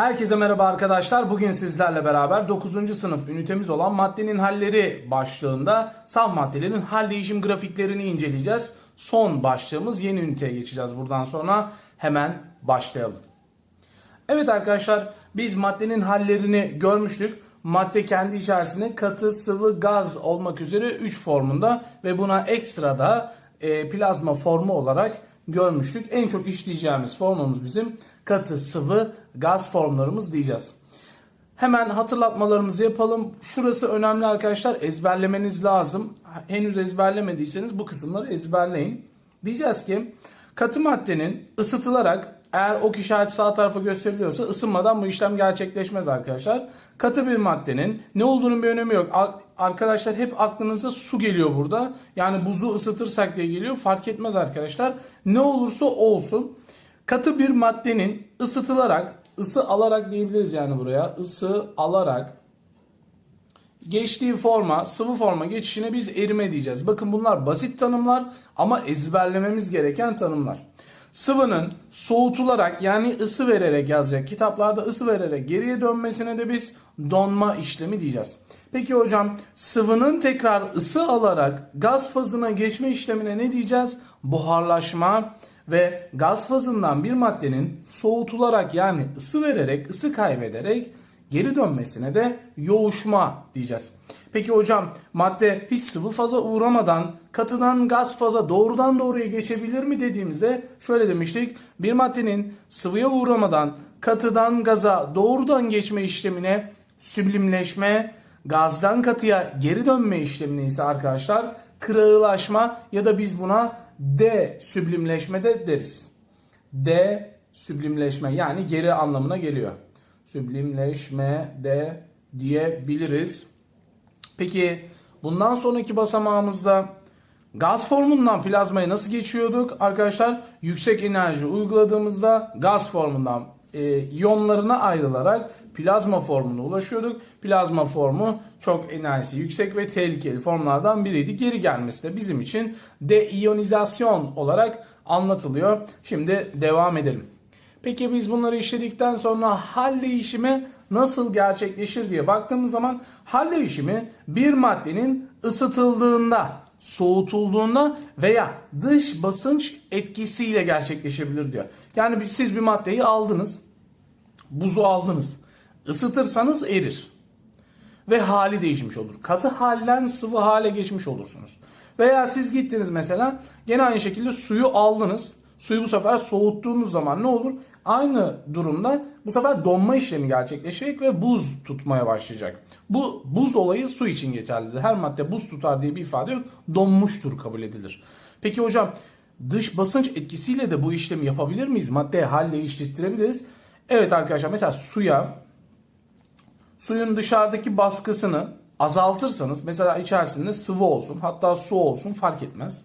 Herkese merhaba arkadaşlar. Bugün sizlerle beraber 9. sınıf ünitemiz olan maddenin halleri başlığında saf maddelerin hal değişim grafiklerini inceleyeceğiz. Son başlığımız yeni üniteye geçeceğiz buradan sonra. Hemen başlayalım. Evet arkadaşlar biz maddenin hallerini görmüştük. Madde kendi içerisinde katı, sıvı, gaz olmak üzere 3 formunda ve buna ekstra da e, plazma formu olarak görmüştük. En çok işleyeceğimiz formumuz bizim katı, sıvı, gaz formlarımız diyeceğiz. Hemen hatırlatmalarımızı yapalım. Şurası önemli arkadaşlar. Ezberlemeniz lazım. Henüz ezberlemediyseniz bu kısımları ezberleyin. Diyeceğiz ki katı maddenin ısıtılarak eğer ok işareti sağ tarafa gösteriliyorsa ısınmadan bu işlem gerçekleşmez arkadaşlar. Katı bir maddenin ne olduğunun bir önemi yok. Arkadaşlar hep aklınıza su geliyor burada. Yani buzu ısıtırsak diye geliyor. Fark etmez arkadaşlar. Ne olursa olsun. Katı bir maddenin ısıtılarak, ısı alarak diyebiliriz yani buraya. ısı alarak geçtiği forma, sıvı forma geçişine biz erime diyeceğiz. Bakın bunlar basit tanımlar ama ezberlememiz gereken tanımlar. Sıvının soğutularak yani ısı vererek yazacak kitaplarda ısı vererek geriye dönmesine de biz donma işlemi diyeceğiz. Peki hocam sıvının tekrar ısı alarak gaz fazına geçme işlemine ne diyeceğiz? Buharlaşma ve gaz fazından bir maddenin soğutularak yani ısı vererek, ısı kaybederek geri dönmesine de yoğuşma diyeceğiz. Peki hocam madde hiç sıvı faza uğramadan katıdan gaz faza doğrudan doğruya geçebilir mi dediğimizde şöyle demiştik. Bir maddenin sıvıya uğramadan katıdan gaza doğrudan geçme işlemine süblimleşme, gazdan katıya geri dönme işlemine ise arkadaşlar kırağılaşma ya da biz buna de süblimleşme de deriz. De süblimleşme yani geri anlamına geliyor süblimleşme de diyebiliriz. Peki bundan sonraki basamağımızda gaz formundan plazmaya nasıl geçiyorduk? Arkadaşlar yüksek enerji uyguladığımızda gaz formundan e, iyonlarına ayrılarak plazma formuna ulaşıyorduk. Plazma formu çok enerjisi yüksek ve tehlikeli formlardan biriydi. Geri gelmesi de bizim için deiyonizasyon olarak anlatılıyor. Şimdi devam edelim. Peki biz bunları işledikten sonra hal değişimi nasıl gerçekleşir diye baktığımız zaman hal değişimi bir maddenin ısıtıldığında, soğutulduğunda veya dış basınç etkisiyle gerçekleşebilir diyor. Yani siz bir maddeyi aldınız, buzu aldınız. Isıtırsanız erir ve hali değişmiş olur. Katı halden sıvı hale geçmiş olursunuz. Veya siz gittiniz mesela gene aynı şekilde suyu aldınız. Suyu bu sefer soğuttuğunuz zaman ne olur? Aynı durumda bu sefer donma işlemi gerçekleşecek ve buz tutmaya başlayacak. Bu buz olayı su için geçerlidir. Her madde buz tutar diye bir ifade yok. Donmuştur kabul edilir. Peki hocam dış basınç etkisiyle de bu işlemi yapabilir miyiz? Maddeye hal değiştirtebiliriz. Evet arkadaşlar mesela suya suyun dışarıdaki baskısını azaltırsanız mesela içerisinde sıvı olsun hatta su olsun fark etmez.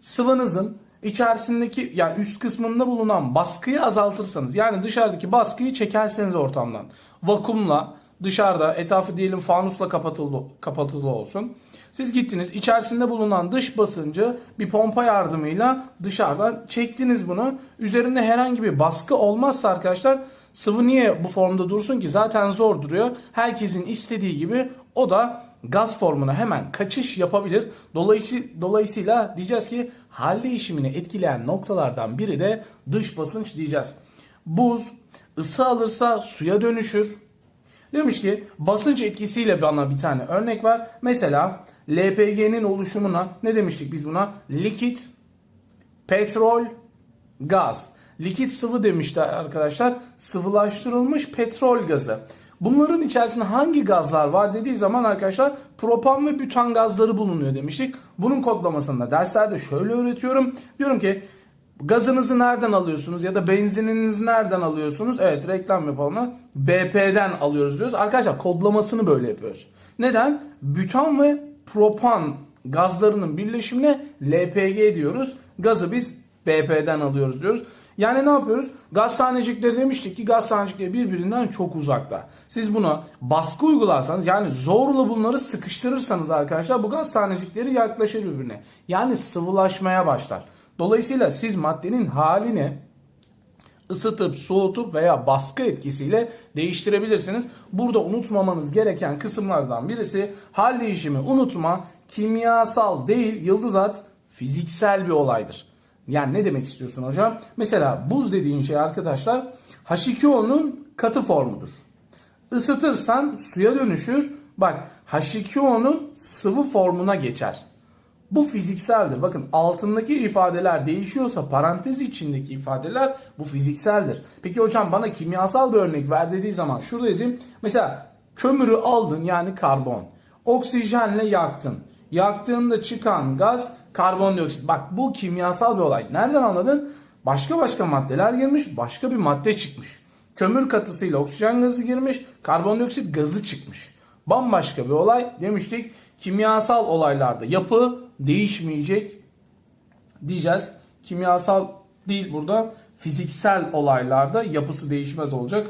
Sıvınızın içerisindeki yani üst kısmında bulunan baskıyı azaltırsanız yani dışarıdaki baskıyı çekerseniz ortamdan vakumla dışarıda etrafı diyelim fanusla kapatılı, kapatılı olsun. Siz gittiniz içerisinde bulunan dış basıncı bir pompa yardımıyla dışarıdan çektiniz bunu. Üzerinde herhangi bir baskı olmazsa arkadaşlar sıvı niye bu formda dursun ki zaten zor duruyor. Herkesin istediği gibi o da gaz formuna hemen kaçış yapabilir. Dolayısıyla, dolayısıyla diyeceğiz ki hal değişimini etkileyen noktalardan biri de dış basınç diyeceğiz. Buz ısı alırsa suya dönüşür. Demiş ki basınç etkisiyle bana bir tane örnek var. Mesela LPG'nin oluşumuna ne demiştik biz buna? Likit, petrol, gaz. Likit sıvı demişti arkadaşlar. Sıvılaştırılmış petrol gazı. Bunların içerisinde hangi gazlar var dediği zaman arkadaşlar propan ve bütan gazları bulunuyor demiştik. Bunun kodlamasında derslerde şöyle öğretiyorum. Diyorum ki gazınızı nereden alıyorsunuz ya da benzininizi nereden alıyorsunuz? Evet reklam yapalım. BP'den alıyoruz diyoruz. Arkadaşlar kodlamasını böyle yapıyoruz. Neden? Bütan ve propan gazlarının birleşimine LPG diyoruz. Gazı biz BP'den alıyoruz diyoruz. Yani ne yapıyoruz? Gaz tanecikleri demiştik ki gaz tanecikleri birbirinden çok uzakta. Siz buna baskı uygularsanız yani zorla bunları sıkıştırırsanız arkadaşlar bu gaz tanecikleri yaklaşır birbirine. Yani sıvılaşmaya başlar. Dolayısıyla siz maddenin halini ısıtıp, soğutup veya baskı etkisiyle değiştirebilirsiniz. Burada unutmamanız gereken kısımlardan birisi hal değişimi unutma kimyasal değil yıldızat fiziksel bir olaydır. Yani ne demek istiyorsun hocam? Mesela buz dediğin şey arkadaşlar H2O'nun katı formudur. Isıtırsan suya dönüşür. Bak H2O'nun sıvı formuna geçer. Bu fizikseldir. Bakın altındaki ifadeler değişiyorsa parantez içindeki ifadeler bu fizikseldir. Peki hocam bana kimyasal bir örnek ver dediği zaman şurada yazayım. Mesela kömürü aldın yani karbon. Oksijenle yaktın. Yaktığında çıkan gaz karbondioksit. Bak bu kimyasal bir olay. Nereden anladın? Başka başka maddeler girmiş, başka bir madde çıkmış. Kömür katısıyla oksijen gazı girmiş, karbondioksit gazı çıkmış. Bambaşka bir olay demiştik. Kimyasal olaylarda yapı değişmeyecek diyeceğiz. Kimyasal değil burada fiziksel olaylarda yapısı değişmez olacak.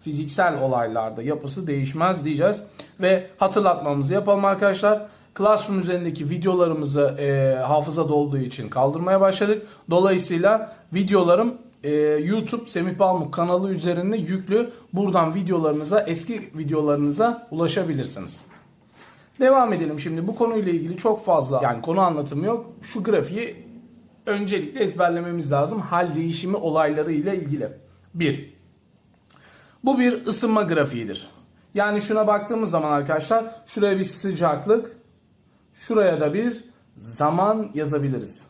Fiziksel olaylarda yapısı değişmez diyeceğiz. Ve hatırlatmamızı yapalım arkadaşlar. Classroom üzerindeki videolarımızı e, hafızada olduğu için kaldırmaya başladık. Dolayısıyla videolarım e, YouTube Semih Balmuk kanalı üzerinde yüklü. Buradan videolarınıza, eski videolarınıza ulaşabilirsiniz. Devam edelim şimdi. Bu konuyla ilgili çok fazla yani konu anlatımı yok. Şu grafiği öncelikle ezberlememiz lazım. Hal değişimi olayları ile ilgili. 1. Bu bir ısınma grafiğidir. Yani şuna baktığımız zaman arkadaşlar şuraya bir sıcaklık, şuraya da bir zaman yazabiliriz.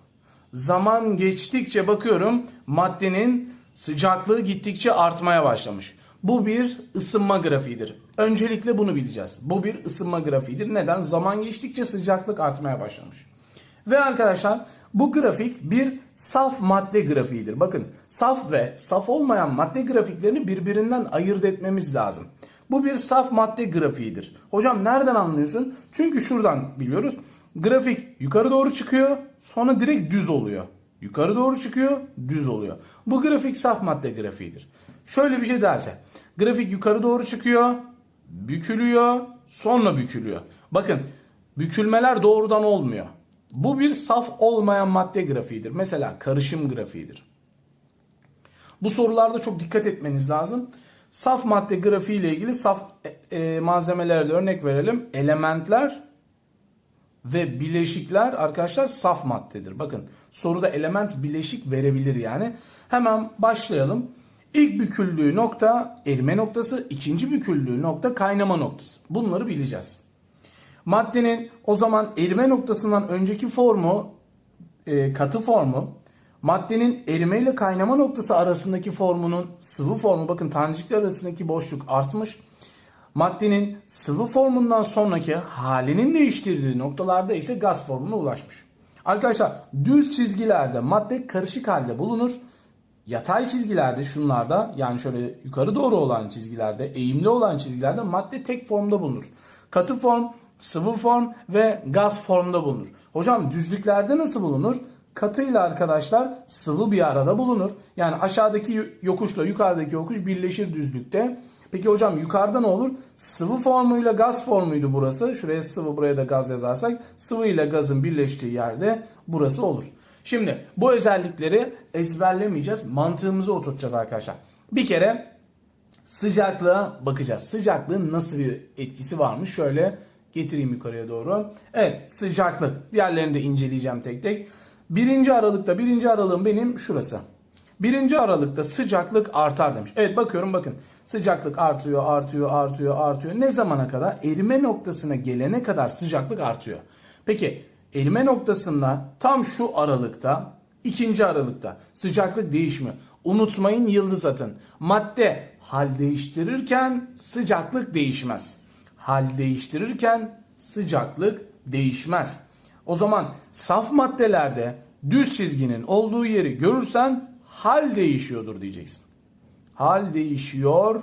Zaman geçtikçe bakıyorum maddenin sıcaklığı gittikçe artmaya başlamış. Bu bir ısınma grafiğidir. Öncelikle bunu bileceğiz. Bu bir ısınma grafiğidir. Neden? Zaman geçtikçe sıcaklık artmaya başlamış. Ve arkadaşlar bu grafik bir saf madde grafiğidir. Bakın saf ve saf olmayan madde grafiklerini birbirinden ayırt etmemiz lazım. Bu bir saf madde grafiğidir. Hocam nereden anlıyorsun? Çünkü şuradan biliyoruz. Grafik yukarı doğru çıkıyor sonra direkt düz oluyor. Yukarı doğru çıkıyor düz oluyor. Bu grafik saf madde grafiğidir. Şöyle bir şey derse. Grafik yukarı doğru çıkıyor, bükülüyor, sonra bükülüyor. Bakın bükülmeler doğrudan olmuyor. Bu bir saf olmayan madde grafiğidir. Mesela karışım grafiğidir. Bu sorularda çok dikkat etmeniz lazım. Saf madde grafiği ile ilgili saf e, e, malzemelerle örnek verelim. Elementler ve bileşikler arkadaşlar saf maddedir. Bakın soruda element bileşik verebilir yani. Hemen başlayalım. İlk büküldüğü nokta erime noktası, ikinci büküldüğü nokta kaynama noktası. Bunları bileceğiz. Maddenin o zaman erime noktasından önceki formu e, katı formu, maddenin erime ile kaynama noktası arasındaki formunun sıvı formu bakın tanecikler arasındaki boşluk artmış. Maddenin sıvı formundan sonraki halinin değiştirdiği noktalarda ise gaz formuna ulaşmış. Arkadaşlar düz çizgilerde madde karışık halde bulunur. Yatay çizgilerde şunlarda yani şöyle yukarı doğru olan çizgilerde eğimli olan çizgilerde madde tek formda bulunur. Katı form, sıvı form ve gaz formda bulunur. Hocam düzlüklerde nasıl bulunur? Katıyla arkadaşlar sıvı bir arada bulunur. Yani aşağıdaki yokuşla yukarıdaki yokuş birleşir düzlükte. Peki hocam yukarıda ne olur? Sıvı formuyla gaz formuydu burası. Şuraya sıvı buraya da gaz yazarsak sıvı ile gazın birleştiği yerde burası olur. Şimdi bu özellikleri ezberlemeyeceğiz. Mantığımızı oturtacağız arkadaşlar. Bir kere sıcaklığa bakacağız. Sıcaklığın nasıl bir etkisi varmış? Şöyle getireyim yukarıya doğru. Evet sıcaklık. Diğerlerini de inceleyeceğim tek tek. Birinci aralıkta birinci aralığım benim şurası. Birinci aralıkta sıcaklık artar demiş. Evet bakıyorum bakın sıcaklık artıyor artıyor artıyor artıyor. Ne zamana kadar? Erime noktasına gelene kadar sıcaklık artıyor. Peki erime noktasında tam şu aralıkta ikinci aralıkta sıcaklık değişmiyor. Unutmayın yıldız atın. Madde hal değiştirirken sıcaklık değişmez. Hal değiştirirken sıcaklık değişmez. O zaman saf maddelerde düz çizginin olduğu yeri görürsen hal değişiyordur diyeceksin. Hal değişiyor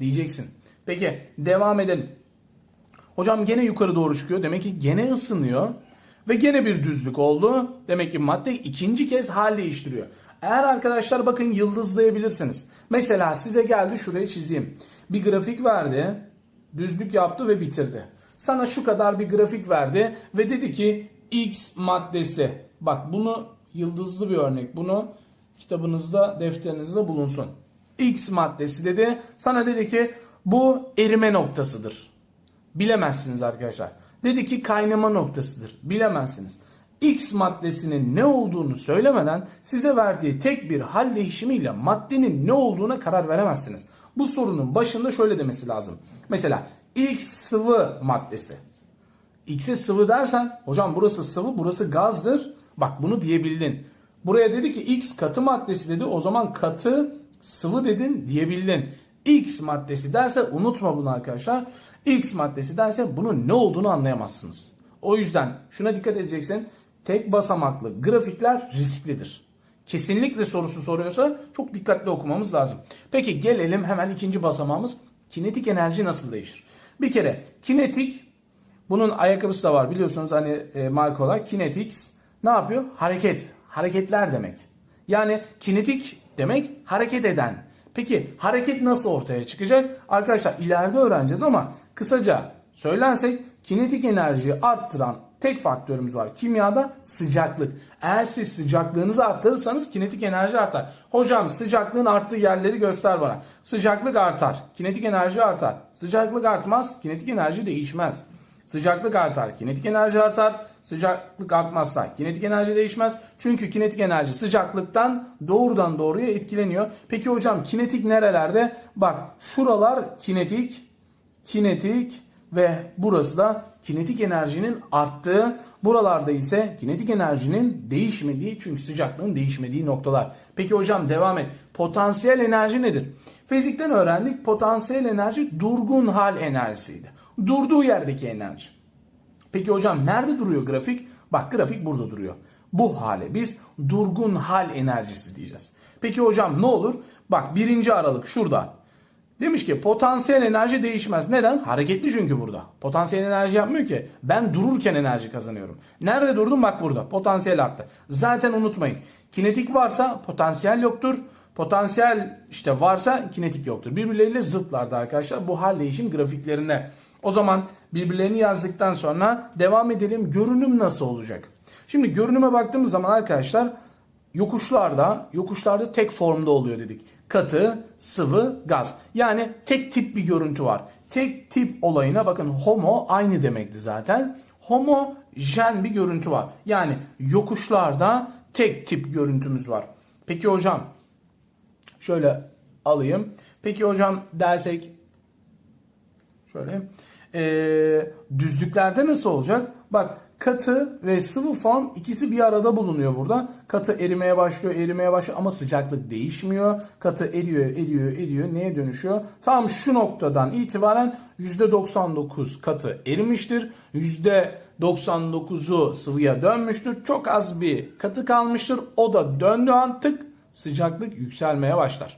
diyeceksin. Peki devam edelim. Hocam gene yukarı doğru çıkıyor. Demek ki gene ısınıyor. Ve gene bir düzlük oldu. Demek ki madde ikinci kez hal değiştiriyor. Eğer arkadaşlar bakın yıldızlayabilirsiniz. Mesela size geldi şuraya çizeyim. Bir grafik verdi. Düzlük yaptı ve bitirdi. Sana şu kadar bir grafik verdi ve dedi ki X maddesi. Bak bunu yıldızlı bir örnek. Bunu Kitabınızda, defterinizde bulunsun. X maddesi dedi. Sana dedi ki bu erime noktasıdır. Bilemezsiniz arkadaşlar. Dedi ki kaynama noktasıdır. Bilemezsiniz. X maddesinin ne olduğunu söylemeden size verdiği tek bir hal değişimiyle maddenin ne olduğuna karar veremezsiniz. Bu sorunun başında şöyle demesi lazım. Mesela X sıvı maddesi. X'e sıvı dersen hocam burası sıvı burası gazdır. Bak bunu diyebildin. Buraya dedi ki X katı maddesi dedi o zaman katı sıvı dedin diyebildin. X maddesi derse unutma bunu arkadaşlar. X maddesi derse bunun ne olduğunu anlayamazsınız. O yüzden şuna dikkat edeceksin. Tek basamaklı grafikler risklidir. Kesinlikle sorusu soruyorsa çok dikkatli okumamız lazım. Peki gelelim hemen ikinci basamağımız. Kinetik enerji nasıl değişir? Bir kere kinetik bunun ayakkabısı da var biliyorsunuz hani e, marka olarak Kinetics ne yapıyor? Hareket. Hareketler demek. Yani kinetik demek hareket eden. Peki hareket nasıl ortaya çıkacak? Arkadaşlar ileride öğreneceğiz ama kısaca söylersek kinetik enerjiyi arttıran tek faktörümüz var. Kimyada sıcaklık. Eğer siz sıcaklığınızı arttırırsanız kinetik enerji artar. Hocam sıcaklığın arttığı yerleri göster bana. Sıcaklık artar. Kinetik enerji artar. Sıcaklık artmaz. Kinetik enerji değişmez. Sıcaklık artar, kinetik enerji artar. Sıcaklık artmazsa kinetik enerji değişmez. Çünkü kinetik enerji sıcaklıktan doğrudan doğruya etkileniyor. Peki hocam kinetik nerelerde? Bak şuralar kinetik, kinetik ve burası da kinetik enerjinin arttığı. Buralarda ise kinetik enerjinin değişmediği çünkü sıcaklığın değişmediği noktalar. Peki hocam devam et. Potansiyel enerji nedir? Fizikten öğrendik. Potansiyel enerji durgun hal enerjisiydi. Durduğu yerdeki enerji. Peki hocam nerede duruyor grafik? Bak grafik burada duruyor. Bu hale biz durgun hal enerjisi diyeceğiz. Peki hocam ne olur? Bak birinci aralık şurada. Demiş ki potansiyel enerji değişmez. Neden? Hareketli çünkü burada. Potansiyel enerji yapmıyor ki. Ben dururken enerji kazanıyorum. Nerede durdum? Bak burada. Potansiyel arttı. Zaten unutmayın. Kinetik varsa potansiyel yoktur. Potansiyel işte varsa kinetik yoktur. Birbirleriyle zıtlardı arkadaşlar bu hal değişim grafiklerinde. O zaman birbirlerini yazdıktan sonra devam edelim. Görünüm nasıl olacak? Şimdi görünüme baktığımız zaman arkadaşlar yokuşlarda yokuşlarda tek formda oluyor dedik. Katı, sıvı, gaz. Yani tek tip bir görüntü var. Tek tip olayına bakın homo aynı demekti zaten. Homojen bir görüntü var. Yani yokuşlarda tek tip görüntümüz var. Peki hocam şöyle alayım. Peki hocam dersek şöyle ee, düzlüklerde nasıl olacak? Bak katı ve sıvı form ikisi bir arada bulunuyor burada. Katı erimeye başlıyor, erimeye başlıyor ama sıcaklık değişmiyor. Katı eriyor, eriyor, eriyor. Neye dönüşüyor? Tam şu noktadan itibaren %99 katı erimiştir. %99'u sıvıya dönmüştür. Çok az bir katı kalmıştır. O da döndüğü an tık sıcaklık yükselmeye başlar.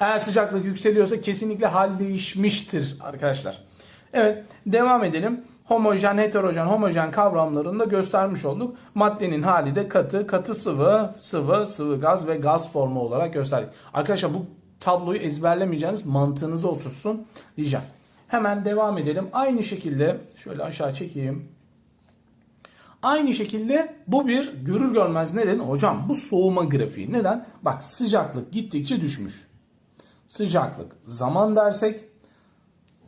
Eğer sıcaklık yükseliyorsa kesinlikle hal değişmiştir arkadaşlar. Evet devam edelim. Homojen, heterojen, homojen kavramlarını da göstermiş olduk. Maddenin hali de katı, katı sıvı, sıvı, sıvı gaz ve gaz formu olarak gösterdik. Arkadaşlar bu tabloyu ezberlemeyeceğiniz mantığınıza otursun diyeceğim. Hemen devam edelim. Aynı şekilde şöyle aşağı çekeyim. Aynı şekilde bu bir görür görmez neden? Hocam bu soğuma grafiği. Neden? Bak sıcaklık gittikçe düşmüş. Sıcaklık zaman dersek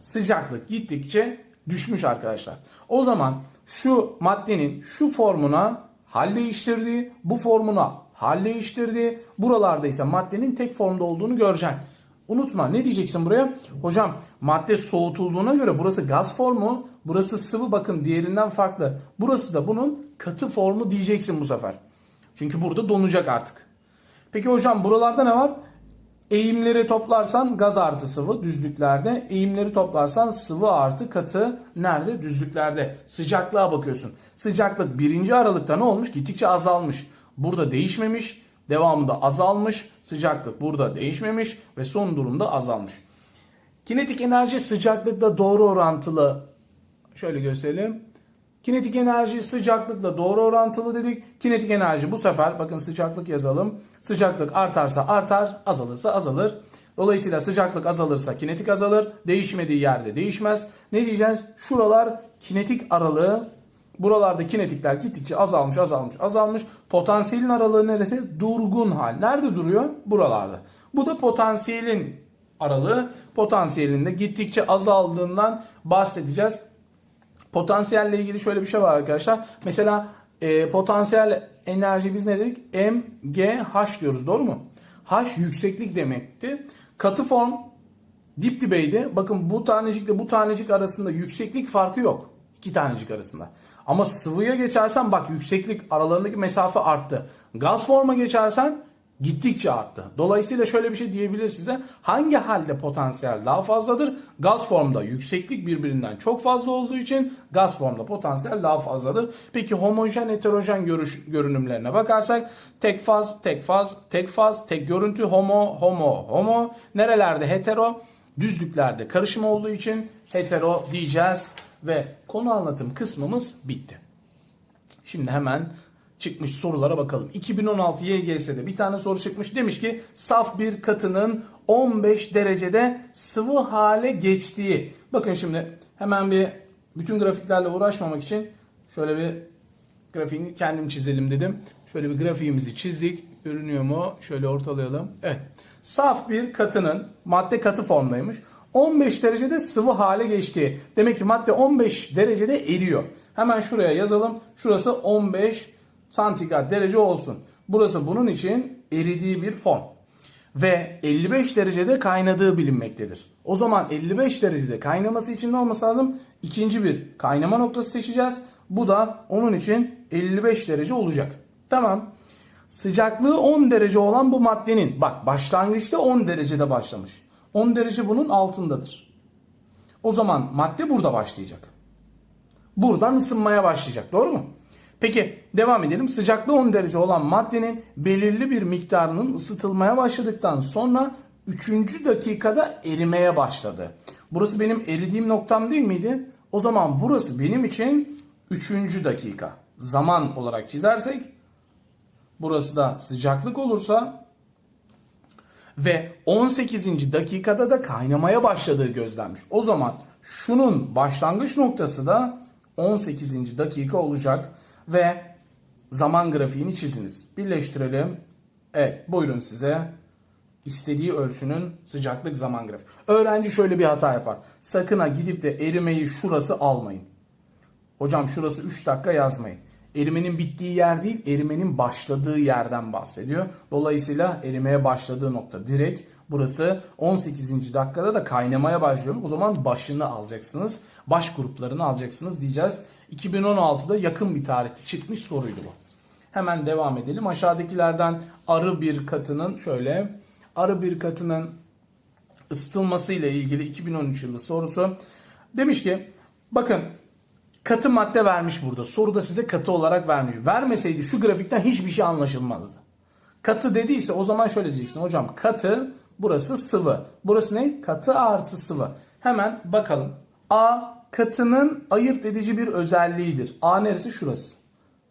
sıcaklık gittikçe düşmüş arkadaşlar. O zaman şu maddenin şu formuna hal değiştirdiği, bu formuna hal değiştirdiği, buralarda ise maddenin tek formda olduğunu göreceksin. Unutma ne diyeceksin buraya? Hocam madde soğutulduğuna göre burası gaz formu, burası sıvı bakın diğerinden farklı. Burası da bunun katı formu diyeceksin bu sefer. Çünkü burada donacak artık. Peki hocam buralarda ne var? Eğimleri toplarsan gaz artı sıvı düzlüklerde. Eğimleri toplarsan sıvı artı katı nerede? Düzlüklerde. Sıcaklığa bakıyorsun. Sıcaklık birinci aralıkta ne olmuş? Gittikçe azalmış. Burada değişmemiş. Devamında azalmış. Sıcaklık burada değişmemiş ve son durumda azalmış. Kinetik enerji sıcaklıkla doğru orantılı. Şöyle gösterelim. Kinetik enerji sıcaklıkla doğru orantılı dedik. Kinetik enerji bu sefer bakın sıcaklık yazalım. Sıcaklık artarsa artar, azalırsa azalır. Dolayısıyla sıcaklık azalırsa kinetik azalır. Değişmediği yerde değişmez. Ne diyeceğiz? Şuralar kinetik aralığı. Buralarda kinetikler gittikçe azalmış, azalmış, azalmış. Potansiyelin aralığı neresi? Durgun hal. Nerede duruyor? Buralarda. Bu da potansiyelin aralığı. Potansiyelin de gittikçe azaldığından bahsedeceğiz. Potansiyelle ilgili şöyle bir şey var arkadaşlar. Mesela e, potansiyel enerji biz ne dedik? M, G, H diyoruz doğru mu? H yükseklik demekti. Katı form dip dibeydi. Bakın bu tanecikle bu tanecik arasında yükseklik farkı yok. İki tanecik arasında. Ama sıvıya geçersen bak yükseklik aralarındaki mesafe arttı. Gaz forma geçersen gittikçe arttı. Dolayısıyla şöyle bir şey diyebilir size. Hangi halde potansiyel daha fazladır? Gaz formda yükseklik birbirinden çok fazla olduğu için gaz formda potansiyel daha fazladır. Peki homojen heterojen görüş, görünümlerine bakarsak tek faz, tek faz, tek faz, tek görüntü, homo, homo, homo. Nerelerde hetero? Düzlüklerde karışım olduğu için hetero diyeceğiz ve konu anlatım kısmımız bitti. Şimdi hemen çıkmış sorulara bakalım. 2016 YGS'de bir tane soru çıkmış. Demiş ki saf bir katının 15 derecede sıvı hale geçtiği. Bakın şimdi hemen bir bütün grafiklerle uğraşmamak için şöyle bir grafiğini kendim çizelim dedim. Şöyle bir grafiğimizi çizdik. Görünüyor mu? Şöyle ortalayalım. Evet. Saf bir katının madde katı formdaymış. 15 derecede sıvı hale geçtiği. Demek ki madde 15 derecede eriyor. Hemen şuraya yazalım. Şurası 15 santigrat derece olsun. Burası bunun için eridiği bir form. Ve 55 derecede kaynadığı bilinmektedir. O zaman 55 derecede kaynaması için ne olması lazım? İkinci bir kaynama noktası seçeceğiz. Bu da onun için 55 derece olacak. Tamam. Sıcaklığı 10 derece olan bu maddenin bak başlangıçta 10 derecede başlamış. 10 derece bunun altındadır. O zaman madde burada başlayacak. Buradan ısınmaya başlayacak. Doğru mu? Peki devam edelim. Sıcaklığı 10 derece olan maddenin belirli bir miktarının ısıtılmaya başladıktan sonra 3. dakikada erimeye başladı. Burası benim eridiğim noktam değil miydi? O zaman burası benim için 3. dakika. Zaman olarak çizersek burası da sıcaklık olursa ve 18. dakikada da kaynamaya başladığı gözlenmiş. O zaman şunun başlangıç noktası da 18. dakika olacak ve zaman grafiğini çiziniz. Birleştirelim. Evet buyurun size istediği ölçünün sıcaklık zaman grafiği. Öğrenci şöyle bir hata yapar. Sakın ha gidip de erimeyi şurası almayın. Hocam şurası 3 dakika yazmayın. Erimenin bittiği yer değil, erimenin başladığı yerden bahsediyor. Dolayısıyla erimeye başladığı nokta direkt burası 18. dakikada da kaynamaya başlıyor. O zaman başını alacaksınız. Baş gruplarını alacaksınız diyeceğiz. 2016'da yakın bir tarihte çıkmış soruydu bu. Hemen devam edelim. Aşağıdakilerden arı bir katının şöyle arı bir katının ısıtılması ile ilgili 2013 yılı sorusu. Demiş ki bakın katı madde vermiş burada. Soruda size katı olarak vermiş. Vermeseydi şu grafikten hiçbir şey anlaşılmazdı. Katı dediyse o zaman şöyle diyeceksin. Hocam katı burası sıvı. Burası ne? Katı artı sıvı. Hemen bakalım. A katının ayırt edici bir özelliğidir. A neresi? Şurası.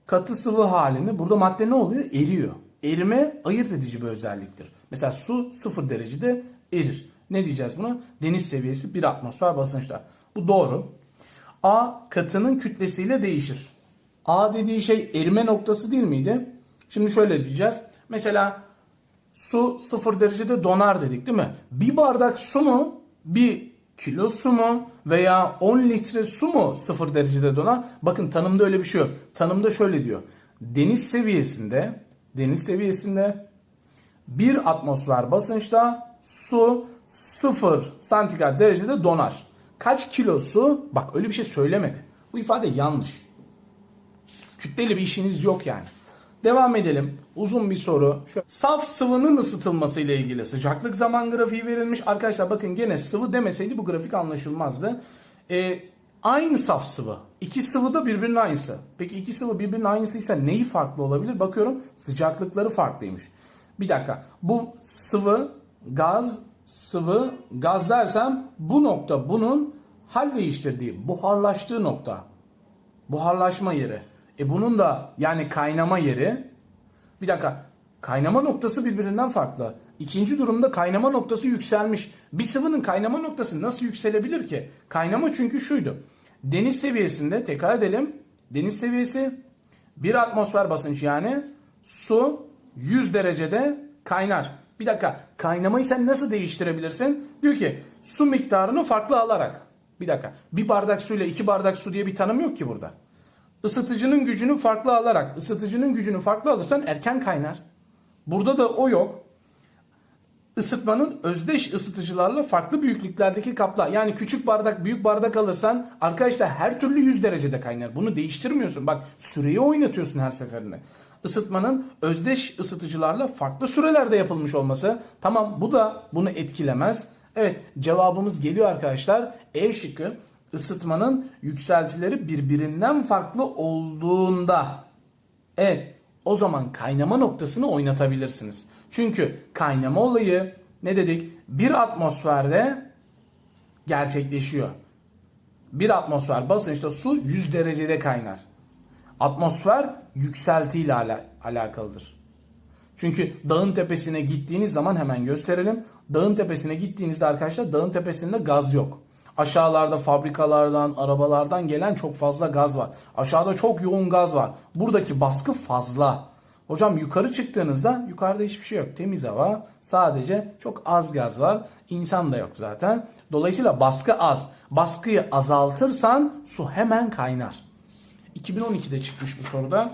Katı sıvı halinde burada madde ne oluyor? Eriyor. Erime ayırt edici bir özelliktir. Mesela su 0 derecede erir. Ne diyeceğiz buna? Deniz seviyesi 1 atmosfer basınçta. Bu doğru. A katının kütlesiyle değişir. A dediği şey erime noktası değil miydi? Şimdi şöyle diyeceğiz. Mesela su 0 derecede donar dedik değil mi? Bir bardak su mu? Bir kilo su mu? Veya 10 litre su mu 0 derecede donar? Bakın tanımda öyle bir şey yok. Tanımda şöyle diyor. Deniz seviyesinde deniz seviyesinde 1 atmosfer basınçta su 0 santigrat derecede donar. Kaç kilo su? Bak öyle bir şey söylemedi. Bu ifade yanlış. Kütleyle bir işiniz yok yani. Devam edelim. Uzun bir soru. Şu, saf sıvının ısıtılması ile ilgili sıcaklık zaman grafiği verilmiş. Arkadaşlar bakın gene sıvı demeseydi bu grafik anlaşılmazdı. Ee, aynı saf sıvı. İki sıvı da birbirinin aynısı. Peki iki sıvı birbirinin aynısıysa neyi farklı olabilir? Bakıyorum sıcaklıkları farklıymış. Bir dakika. Bu sıvı, gaz, sıvı, gaz dersem bu nokta bunun hal değiştirdiği, buharlaştığı nokta. Buharlaşma yeri. E bunun da yani kaynama yeri. Bir dakika. Kaynama noktası birbirinden farklı. İkinci durumda kaynama noktası yükselmiş. Bir sıvının kaynama noktası nasıl yükselebilir ki? Kaynama çünkü şuydu. Deniz seviyesinde tekrar edelim. deniz seviyesi 1 atmosfer basınç yani su 100 derecede kaynar. Bir dakika kaynamayı sen nasıl değiştirebilirsin? Diyor ki su miktarını farklı alarak. Bir dakika bir bardak suyla iki bardak su diye bir tanım yok ki burada. Isıtıcının gücünü farklı alarak ısıtıcının gücünü farklı alırsan erken kaynar. Burada da o yok ısıtmanın özdeş ısıtıcılarla farklı büyüklüklerdeki kaplar. Yani küçük bardak büyük bardak alırsan arkadaşlar her türlü 100 derecede kaynar. Bunu değiştirmiyorsun. Bak süreyi oynatıyorsun her seferinde. Isıtmanın özdeş ısıtıcılarla farklı sürelerde yapılmış olması. Tamam bu da bunu etkilemez. Evet cevabımız geliyor arkadaşlar. E şıkkı ısıtmanın yükseltileri birbirinden farklı olduğunda Evet o zaman kaynama noktasını oynatabilirsiniz. Çünkü kaynama olayı ne dedik? Bir atmosferde gerçekleşiyor. Bir atmosfer basınçta su 100 derecede kaynar. Atmosfer yükseltiyle ala- alakalıdır. Çünkü dağın tepesine gittiğiniz zaman hemen gösterelim. Dağın tepesine gittiğinizde arkadaşlar dağın tepesinde gaz yok. Aşağılarda fabrikalardan, arabalardan gelen çok fazla gaz var. Aşağıda çok yoğun gaz var. Buradaki baskı fazla. Hocam yukarı çıktığınızda yukarıda hiçbir şey yok. Temiz hava. Sadece çok az gaz var. İnsan da yok zaten. Dolayısıyla baskı az. Baskıyı azaltırsan su hemen kaynar. 2012'de çıkmış bu soruda.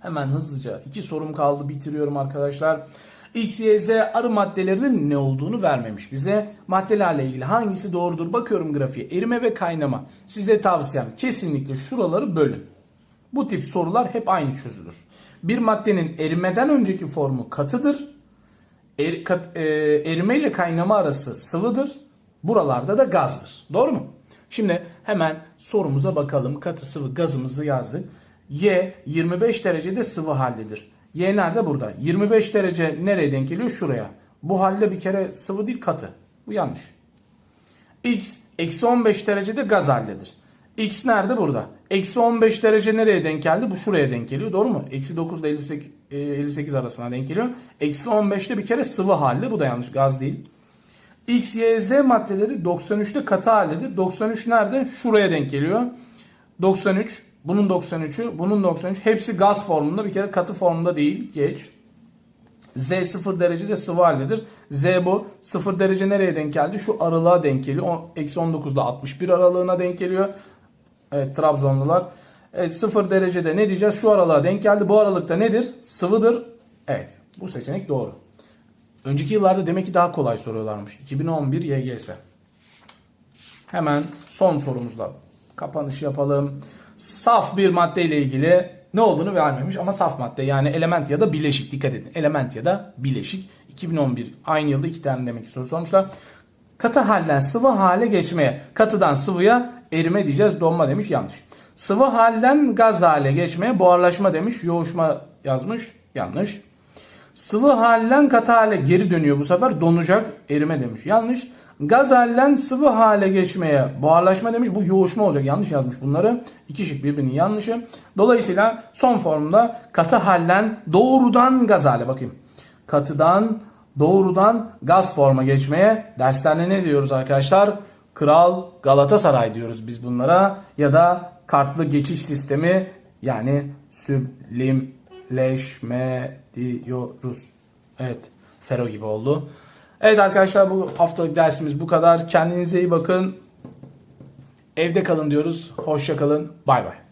Hemen hızlıca iki sorum kaldı bitiriyorum arkadaşlar. X, Y, Z arı maddelerinin ne olduğunu vermemiş bize. Maddelerle ilgili hangisi doğrudur bakıyorum grafiğe. Erime ve kaynama. Size tavsiyem kesinlikle şuraları bölün. Bu tip sorular hep aynı çözülür. Bir maddenin erimeden önceki formu katıdır. Er, kat, e, erime ile kaynama arası sıvıdır. Buralarda da gazdır. Doğru mu? Şimdi hemen sorumuza bakalım. Katı sıvı gazımızı yazdık. Y 25 derecede sıvı haldedir. Y nerede? Burada. 25 derece nereye denk geliyor? Şuraya. Bu halde bir kere sıvı değil katı. Bu yanlış. X eksi 15 derecede gaz haldedir. X nerede? Burada. Eksi 15 derece nereye denk geldi? Bu şuraya denk geliyor. Doğru mu? Eksi 9 ile 58, e, 58 arasına denk geliyor. Eksi 15'te bir kere sıvı halde. Bu da yanlış. Gaz değil. X, Y, Z maddeleri 93'te katı haldedir. 93 nerede? Şuraya denk geliyor. 93. Bunun 93'ü. Bunun 93. Hepsi gaz formunda. Bir kere katı formunda değil. Geç. Z 0 derecede sıvı haldedir. Z bu. 0 derece nereye denk geldi? Şu aralığa denk geliyor. Eksi 19'da 61 aralığına denk geliyor. Evet Trabzonlular. Evet 0 derecede ne diyeceğiz? Şu aralığa denk geldi. Bu aralıkta nedir? Sıvıdır. Evet. Bu seçenek doğru. Önceki yıllarda demek ki daha kolay soruyorlarmış. 2011 YGS. Hemen son sorumuzla kapanış yapalım. Saf bir madde ile ilgili ne olduğunu vermemiş ama saf madde yani element ya da bileşik dikkat edin. Element ya da bileşik. 2011 aynı yılda iki tane demek ki soru sormuşlar. Katı halden sıvı hale geçmeye, katıdan sıvıya erime diyeceğiz. Donma demiş yanlış. Sıvı halden gaz hale geçmeye buharlaşma demiş. Yoğuşma yazmış. Yanlış. Sıvı halden katı hale geri dönüyor bu sefer donacak erime demiş. Yanlış. Gaz halden sıvı hale geçmeye buharlaşma demiş. Bu yoğuşma olacak. Yanlış yazmış bunları. İki şık birbirinin yanlışı. Dolayısıyla son formda katı halden doğrudan gaz hale bakayım. Katıdan doğrudan gaz forma geçmeye derslerde ne diyoruz arkadaşlar? Kral Galatasaray diyoruz biz bunlara ya da kartlı geçiş sistemi yani süblimleşme diyoruz. Evet. Fero gibi oldu. Evet arkadaşlar bu haftalık dersimiz bu kadar. Kendinize iyi bakın. Evde kalın diyoruz. Hoşça kalın. Bay bay.